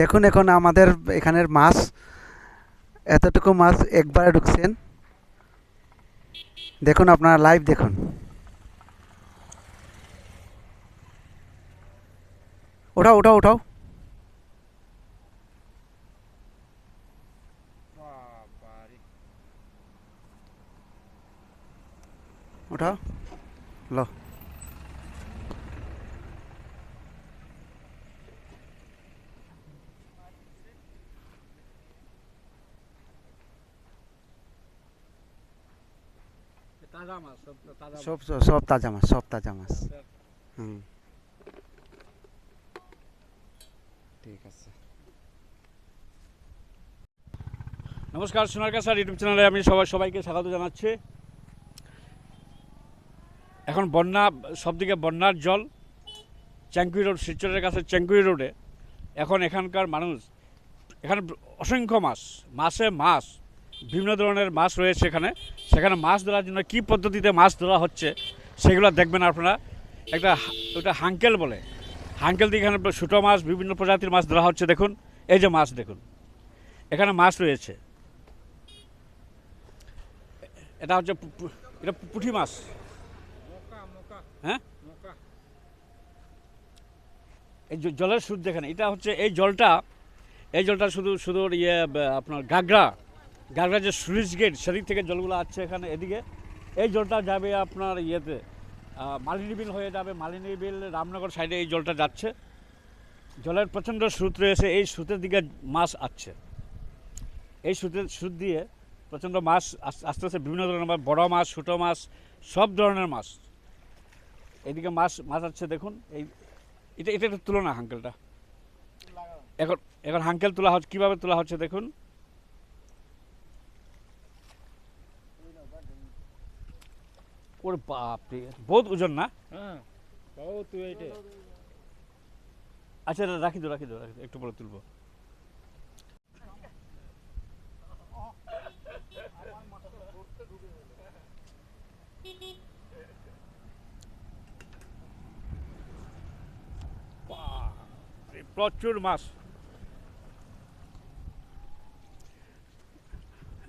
দেখুন এখন আমাদের এখানের মাছ, এতটুকু মাছ একবারে ঢুকছেন। দেখুন আপনারা লাইভ দেখুন। ওঠাও ওঠাও ওঠাও ওঠাও লো। সব সব সব- সব তাজা মাছ সব তাজা মাছ। হুম। ঠিক আছে। নমস্কার সোনার কাছার ইউটিউব চ্যানেলে আমি সবাই সবাইকে স্বাগত জানাচ্ছি। এখন বন্যা সবদিকে বন্যার জল চ্যাঙ্কুই রোড শিলচরের কাছে চ্যাঙ্কুই রোডে। এখন এখানকার মানুষ এখানে অসংখ্য মাছ মাছে মাছ। বিভিন্ন ধরনের মাছ রয়েছে এখানে সেখানে মাছ ধরার জন্য কী পদ্ধতিতে মাছ ধরা হচ্ছে সেগুলো দেখবেন আপনারা। একটা ওটা হাঙ্কেল বলে। হাঙ্কেল দিয়ে এখানে ছোটো মাছ, বিভিন্ন প্রজাতির মাছ ধরা হচ্ছে, দেখুন। এই যে মাছ, দেখুন। এখানে মাছ রয়েছে। এটা হচ্ছে এটা পুঁটি মাছ। হ্যাঁ? এই জলের সুদ দেখেন। এটা হচ্ছে এই জলটা এই জলটা শুধু শুধু ইয়ে আপনার গাগরা গাগরা যে সুইচ গেট, সেদিক থেকে জলগুলো আসছে এখানে, এদিকে। এই জলটা যাবে আপনার ইয়েতে মালিনী বিল হয়ে যাবে, মালিনী বিল রামনগর সাইডে এই জলটা যাচ্ছে। জলের প্রচণ্ড স্রোত রয়েছে, এই স্রোতের দিকে মাছ আসছে। এই সুতের সুত দিয়ে প্রচণ্ড মাছ আস- আস্তে আস্তে বিভিন্ন ধরনের মাছ, বড় মাছ, ছোটো মাছ, সব ধরনের মাছ। এদিকে মাছ মাছ আছে দেখুন, এই, এটা এটা তুলো না হাঙ্কেলটা। এখন এখন হাঙ্কেল তোলা হচ্ছে, কীভাবে তোলা হচ্ছে, দেখুন। ওর বাপ রে বহুত ওজন না? হ্যাঁ বহুত ওয়েটে আচ্ছা রাখি দো রাখি দো রাখি একটু পরে তুলবো। প্রচুর মাছ।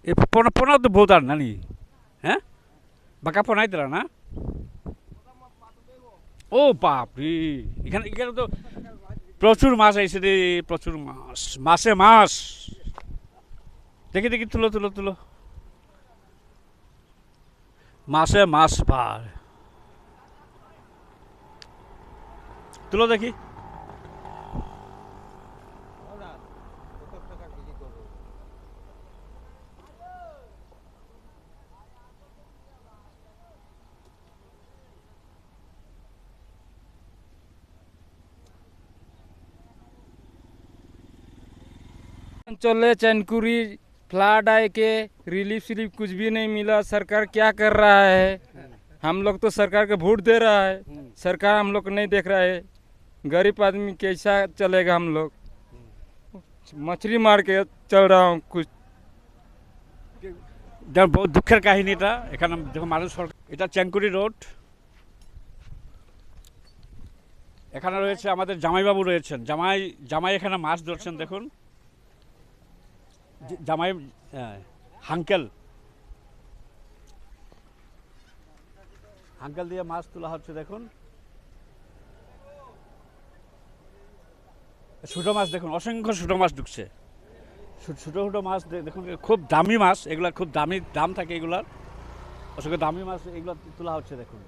এ পোনা পোনা তো বহুত আর নানি। বাঁকা পোনাই তোরা না? ও বাপ রে এখানে এখানে তো প্রচুর মাছ আইসে রে, প্রচুর মাছ। মাছে মাছ! দেখি দেখি, তুলো তুলো তুলো। মাছে মাছ পার তুলো দেখি। चले चनकुरी फ्लड आए के रिलीफ सिलीफ कुछ भी नहीं मिला सरकार क्या कर रहा है हम लोग तो सरकार को वोट दे रहा है सरकार हम लोग को नहीं देख रहा है गरीब आदमी कैसा चलेगा हम लोग मछली मार के चल रहा हूँ कुछ যার বহুত দুঃখের কাহিনী এটা এখানে যখন মানুষ সরকার এটা চ্যাঙ্কুরি রোড এখানে রয়েছে আমাদের জামাইবাবু রয়েছেন জামাই জামাই এখানে মাছ ধরছেন দেখুন জ- জামাই হাঙ্কেল হাঙ্কেল দিয়ে মাছ তোলা হচ্ছে, দেখুন। ছোটো মাছ দেখুন, অসংখ্য ছোটো মাছ ঢুকছে। ছোট ছোটো মাছ দেখুন খুব দামি মাছ, এগুলা খুব দামি দাম থাকে এগুলার। অসংখ্য দামি মাছ এগুলো তোলা হচ্ছে, দেখুন।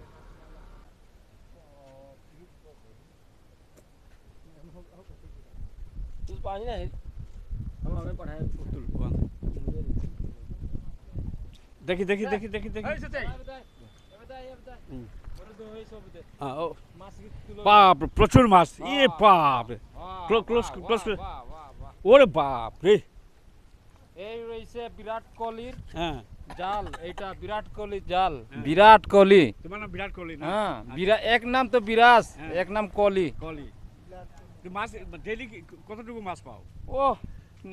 দেখি দেখি দেখি দেখি দেখি আহ, ও, বাপ রে, প্রচুর মাছ ইয়ে বাপ রে। Close, close, close, close. ওরে বাপ রে এই রয়েছে বিরাট কোহলির হ্যাঁ জাল এইটা বিরাট কোহলি জাল বিরাট কোহলি তোমার নাম বিরাট কোহলি না হ্যাঁ বিরা এক নাম তো বিরাজ হ্যাঁ। এক নাম কোহলি কোহলি তুমি মাছ ডেলি কতটুকু মাছ পাও ও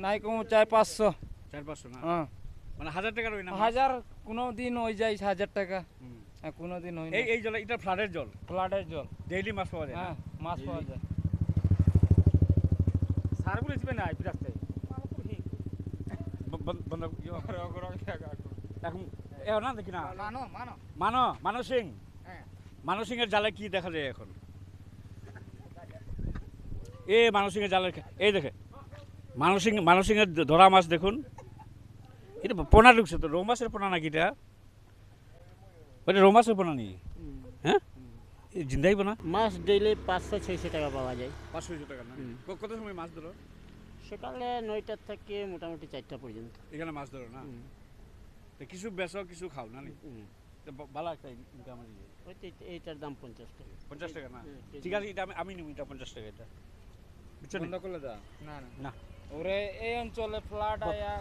নাই কম চার পাঁচশো। চার পাঁচশো না? হ্যাঁ। মানে হাজার টাকার ওই না? হাজার কোনো দিন ওই যায় হাজার টাকা। কোনো দিন হয় এই এই জল এটা ফ্লাডের জল? ফ্লাডের জল। ডেইলি মাছ পাওয়া যায় হ্যাঁ মাছ পাওয়া যায়। সার দিবে না আইপি এখন এ না দেখি না? মানো মানো। মানো মানো সিং। হ্যাঁ। মানো জালে কি দেখা যায় এখন? এ মানো সিংয়ের জালে এই দেখে। মানো সিং মানো সিং এর ধরা মাছ দেখুন। এটা পোনা ঢুকছে তো রৌ মাছের পোনা নাকি এটা? ওটা রৌ মাছের পোনা নেই হ্যাঁ? জিন্দাই পোনা? মাছ ডেইলি পাঁচশো ছয়শো টাকা পাওয়া যায়। পাঁচশো টাকা না। কত সময় মাছ ধরো? সকালে নয়টার থেকে মোটামুটি চারটা পর্যন্ত। এখানে মাছ ধরো না? তো কিছু বেচো কিছু খাও না নি? ভালো একটা ইনকাম আছে ওই তো এইটার দাম পঞ্চাশ টাকা। পঞ্চাশ টাকা না? ঠিক আছে এটা আমি আমি নিব এটা পঞ্চাশ টাকা এটা। নি? না না না। ওরে এই অঞ্চলে ফ্লাড আয়া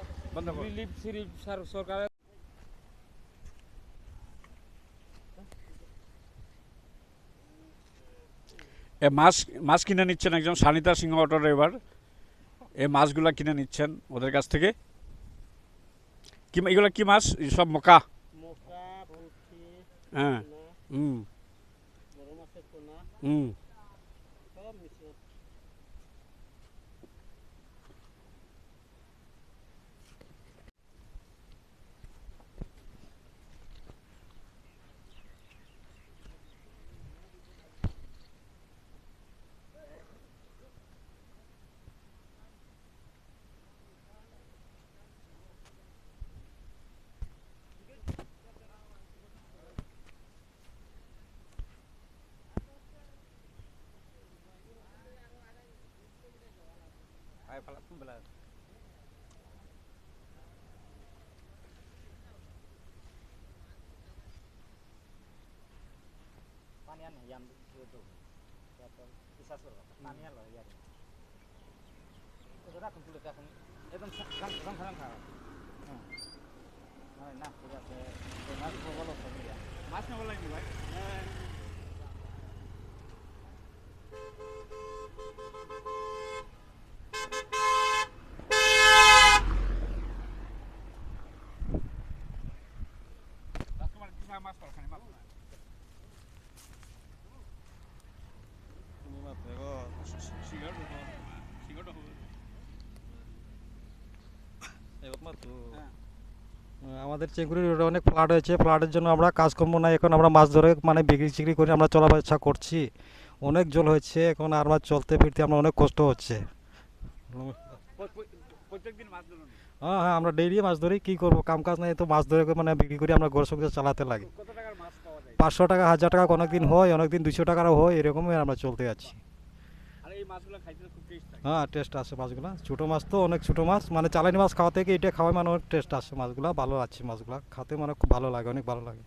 রিলিফ সিরিফ সরকার এ মাছ মাছ কিনে নিচ্ছেন একজন সানিতা সিংহ অটো ড্রাইভার এই মাছগুলা কিনে নিচ্ছেন ওদের কাছ থেকে। কি এগুলো কি মাছ? সব মোকা। হ্যাঁ। হুম। হুম। 16 pertanian yang itu. Bisa suruh pertanian loh ya itu aku boleh kasih itu kan kan kan kan nah nah sudah saya. Masih boleh ya. Masih boleh lagi baik আমাদের চেঙ্গুরি রোডে অনেক ফ্লাড হয়েছে। ফ্লাডের জন্য আমরা কাজকর্ম নাই। এখন আমরা মাছ ধরে মানে বিক্রি চিক্রি করে আমরা চলা চলাফেরা করছি। অনেক জল হয়েছে। এখন আর মাছ চলতে ফিরতে আমরা অনেক কষ্ট হচ্ছে। প্রত্যেক দিন মাছ ধরুন। হ্যাঁ হ্যাঁ আমরা ডেইলি মাছ ধরি কী করব? কাম কাজ নাই তো মাছ ধরে মানে বিক্রি করি আমরা ঘর সংসার চালাতে লাগে। পাঁচশো টাকা হাজার টাকা অনেক দিন হয় অনেক দিন দুশো টাকারও হয় এরকমই আমরা চলতে যাচ্ছি। হ্যাঁ টেস্ট আছে মাছগুলা। ছোটো মাছ তো অনেক ছোটো মাছ মানে চালানি মাছ খাওয়া থেকে এটা খাওয়াই মানে অনেক টেস্ট আছে মাছগুলা ভালো আছে মাছগুলা খাতে মানে খুব ভালো লাগে অনেক ভালো লাগে।